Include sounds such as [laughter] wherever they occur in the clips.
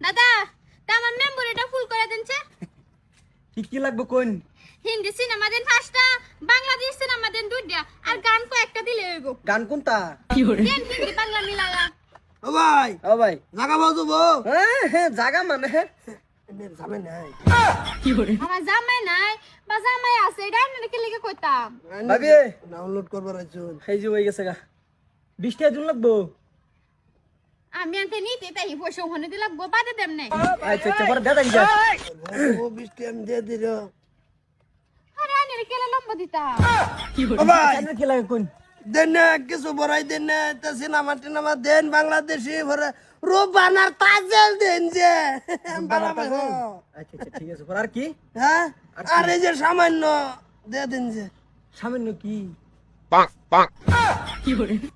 দাদা তা আমার মেম্বরিটা ফুল করে দিনছে কি কি লাগবে কোন? হিন্দি সিনেমা দেন পাঁচটা বাংলাদেশ সিনেমা দেন দুইটা আর গান কয়েকটা দিলে হইব। গান কোনটা? দেন হিন্দি বাংলা মিলালা ও ভাই। ও ভাই। জাগা বাজু বো হ্যাঁ হ্যাঁ জাগা মানে? হ্যাঁ যাবে নাই। আমার জামাই নাই বা জামাই আছে এটা আমি নাকি লিখে কইতাম। ভাবি। ডাউনলোড করবার আইছুন এই যে হয়ে গেছে গা। বিশ টাকা দিন লাগবো? আমি আনতে নিতে তাই পয়সা ওখানে দিলে লাগবো বাদে দেম নাই। আচ্ছা আচ্ছা পরে দাদা যা। ও বৃষ্টি আমি দিয়ে দিল। আরে আনে কেলা লম্বা দিতা। ও ভাই! আপনার কি লাগে কোন দেন না কিছু বড়াই দেন না তা সিনেমা টিনেমা দেন বাংলাদেশি ভরে রূপানার তাজেল দেন যে। আচ্ছা আচ্ছা ঠিক আছে পরে আর কি? হ্যাঁ? আর এই যে সামান্য দিয়ে দেন যে। সামান্য কি?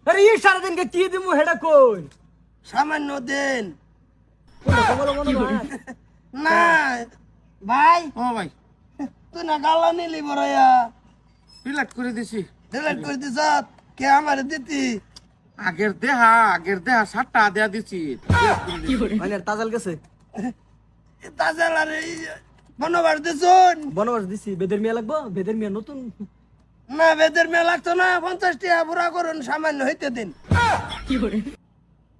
আরে এই সারাদিন কে কি দিমু হেডা কোন সামান্য দেন। না ভাই। ও ভাই। তুই না গালা নিলি বড়য়া রিলাক্ট করে দিছি। ডিলেট করে দিছ? কে আমার দিতি? আগের দেহা আগের দেহা সাতটা দেয়া দিছি। মানে তাজাল গেছে। তাজেল আর এই বনবার দিছুন। বনবাস দিছি। বেদের মিয়া লাগবো? বেদের মিয়া নতুন? না বেদের মেয়ে লাগতো না। পঞ্চাশ টাকা পুরা করুন সামান্য হইতে দিন।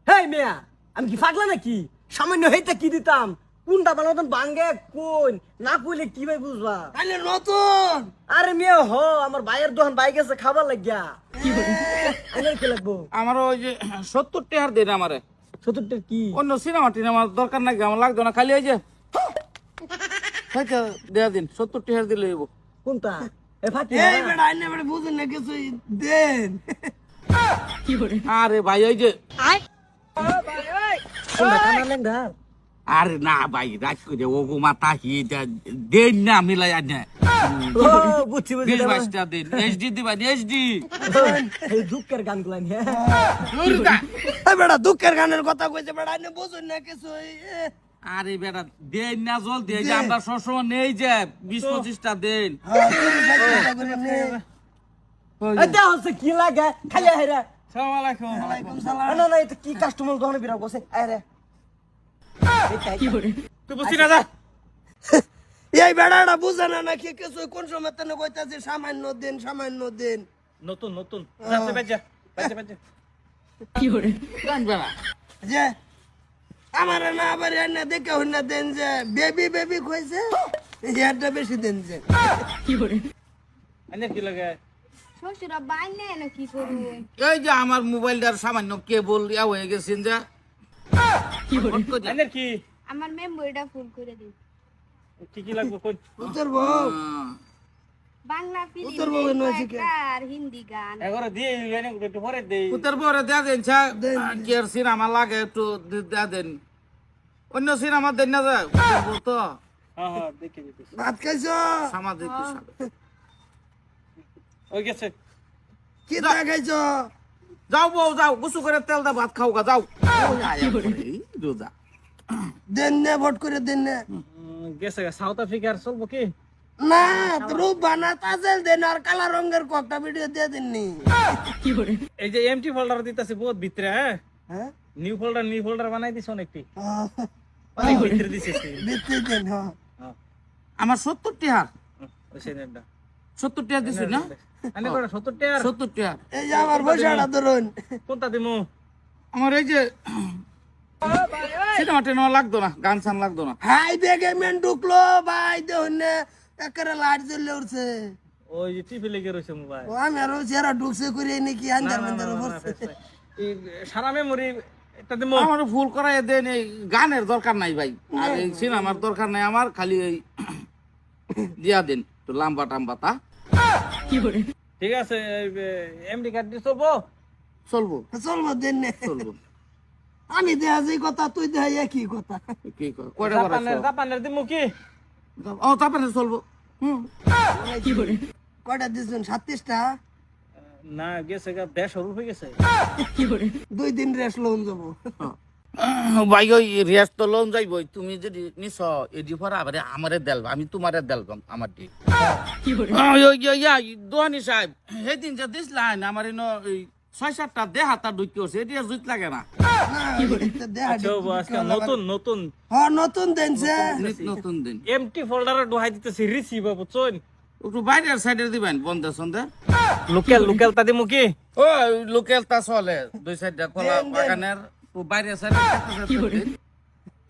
হেই মিয়া আমি কি পাগলা নাকি? সামান্য হইতে কি দিতাম? কোনটা বানাতাম বাঙ্গে কোন? না কইলে কি ভাই বুঝবা? তাহলে নতুন! আরে মিয়া হ আমার ভাইয়ের দোকান বাইক আছে খাবার লাগিয়া। আমার কি লাগবো? আমার ওই যে সত্তর টাকার দিন আমারে। সত্তরটা কি? অন্য সিনেমা টিনেমা দরকার নাই আমার লাগতো না খালি ওই যে হয়তো দেয়া দিন সত্তর টাকার দিলে হইব। কোনটা? এ ফাটি এই বেড়া আইনে বেড়া বুঝুন না কিছু দেন। আরে ভাই ওই যে আরে না ভাই রাজ করে ও গো মাতা হি দেন না মিলাই আনে বুঝছি বুঝছি বিশ বাইশটা দিন দিবা এইচডি এই দুঃখের গানগুলা নিয়ে বেড়া দুঃখের গানের কথা কইছে বেড়া আইনে বুঝুন না কিছু আরে বেটা দেন না জল দিয়ে যে আমরা সবসময় নেই যে বিশ পঁচিশটা দেন হ্যাঁ, কি লাগে খালি হেরা না না এটা কি কাস্টমার দোকানে বিরাট বসে? আরে তুই বুঝছি না যা। [laughs] এই বেড়াটা বুঝে না নাকি? কিছু কোন সময় তেনে কইতাছে সামান্য দিন সামান্য দিন। নতুন নতুন। যাচ্ছে বেজা বেজা বেজা জানবে না যে আমার না আবার এনে দেখে হইনা দেন যে বেবি বেবি কইছে ইয়ারটা বেশি দেন যে। কি লাগে শ্বশুরা কি করু এই যে আমার মোবাইলটার সামান্য কেবল ইয়া হয়ে গেছেন যা কি আমার মেম্বরিটা ফুল করে দিন কি কি লাগবে কোন উত্তর বউ। বাংলা উত্তর ফিল্ম নয় শিখে। আর হিন্দি গান। এগারো দিয়ে এনে একটু পরে দেই। উত্তর পরে দেয়া দেন ছা। কি সিনেমা লাগে একটু দেয়া দেন। অন্য সিনেমা দেন না যায় উত্তর তো। হ্যাঁ হ্যাঁ দেখি ভাত খাইছো? সামাজিক ওই গেছে। কি যাও বউ যাও গুছু করে তেল দা ভাত খাও গা যাও। রোজা দেন নে ভোট করে দেন নে গেছে সাউথ আফ্রিকার চলবো কি? না রূপ বানা তাজেল দেন আর কালা রঙের কয়েকটা ভিডিও দিয়ে দেননি। এই যে এমটি ফোল্ডার দিতেছে বহুত ভিতরে হ্যাঁ নিউ ফোল্ডার নিউ ফোল্ডার বানাই দিছ অনেকটি অনেক ভিতরে দিছিস দেন হ্যাঁ আমার সত্তর টিহার ওই সেনেটটা সত্তর দিছি না? আনে করে 70 টাকা এই যে আমার পয়সাটা ধরুন। কোনটা দিমু? আমার এই যে সিনেমা টেনেমা লাগতো না গান সান লাগতো না। হাই বেগে মেন ঢুকলো ভাই দেখুন না একেবারে লাইট জ্বলে উঠছে। ওই যে লেগে রয়েছে মোবাইল। ও আমি আরও চেহারা ঢুকছে করে নাকি আন্দার মান্দার পড়ছে এই সারা মেমোরি এটা দিমু। আমার ফুল করাই দেন এই গানের দরকার নাই ভাই। আর এই সিনেমার দরকার নাই আমার খালি এই দিয়া দেন। তো লাম্বা টাম্বা তা? ঠিক আছে এমডি কার্ড দিয়ে চলবো? চলবো। চলবো দেন। নে চলবো। আমি দেয়া যে কথা তুই দেয়া একই কথা। কি কয় কয়টা জাপানের জাপানের দিমু কি? ও তারপরে চলবো। হুম। কয়টা দিচ্ছেন সাতত্রিশটা? না গেছে গা শুরু হয়ে গেছে। দুই দিন রেস্ট লোন যাব। [coughs] ভাই ওই রেস তো লোন যাইবই। তুমি যদি নিছ এডি পরে আবার আমারে দেলবা আমি তোমারে দেলবাম আমার দি। [laughs] দোয়ানি সাহেব সেদিন যে দিসলাইন আমার এনো এই ছয় সাতটা দেহাতা ঢুকি হচ্ছে এটি জুত লাগে না। আচ্ছা নতুন নতুন। হ্যাঁ নতুন দেনছে নিত নতুন দিন। এমটি ফোল্ডারে ডুহাই দিতেছি রিসিভ বুঝছেন একটু বাইরের সাইডে দিবেন বন্ধে সন্ধে। লোকাল লোকাল তাদি মুখি ও লোকাল তা চলে দুই সাইডটা কলা দেন, দেন। বাগানের। ও বাইরের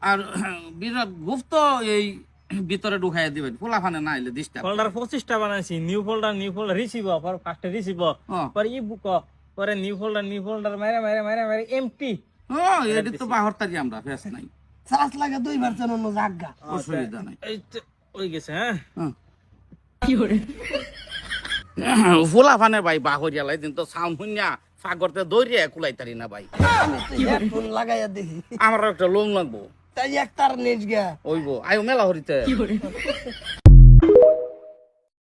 আর গুপ্ত এই ভিতরে ঢুকাই দিবেন ফুলা ফানে না আইলে ডিস্টার্ব ফোল্ডার পঁচিশটা বানাইছি new folder new folder receive পর ফার্স্টে রিসিভ হ্যাঁ। পরে ই বুক পরে নিউ ফোল্ডার নিউ ফোল্ডার মারে মারে মারে মারে এমটি ও এটি তো বাহর তারি আমরা ফেস নাই। চাষ লাগে দুইবার চালানো জাগা অসুবিধা নাই। এই তো ওই গেছে হ্যাঁ? ফুলা ফানে ভাই বাহরিয়া লাই দিন তো সাউন্ড শুনিয়া ফাগরতে দৌড়িয়া কুলাই তারি না ভাই। ফোন লাগাইয়া দেখি। আমার একটা লোন লাগবো। তাই একটার নিজ গা ওইব আয়ো মেলা হরিতে।